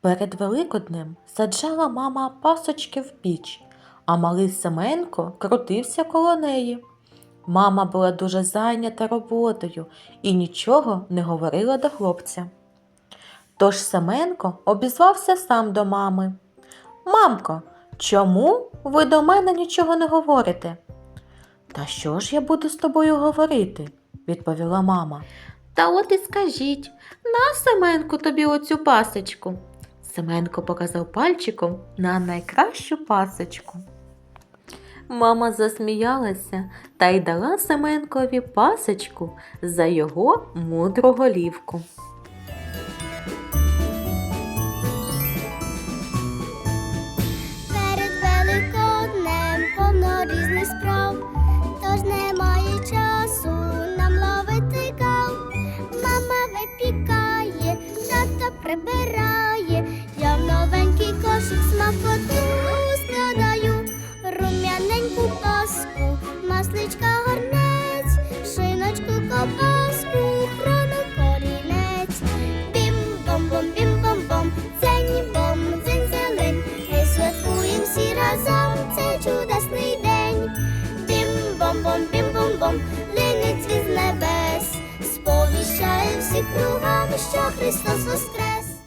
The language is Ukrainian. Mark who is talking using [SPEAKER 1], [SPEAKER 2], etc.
[SPEAKER 1] Перед Великоднем саджала мама пасочки в піч, а малий Семенко крутився коло неї. Мама була дуже зайнята роботою і нічого не говорила до хлопця. Тож Семенко обізвався сам до мами. Мамко, чому ви до мене нічого не говорите? Та що ж я буду з тобою говорити? відповіла мама. Та от і скажіть, на Семенку тобі оцю пасочку. Семенко показав пальчиком на найкращу пасочку. Мама засміялася та й дала Семенкові пасочку за його мудру голівку.
[SPEAKER 2] Перед великоднем повно тож немає часу нам ловити кав. Мама випікає, ковбаску, хрону корінець. Бім-бом-бом, бім-бом-бом, дзень-бом, дзень-зелень, Гей, святкуєм всі разом цей чудесний день. Бім-бом-бом, бім-бом-бом, линець з небес, сповіщає всіх кругом, що Христос воскрес.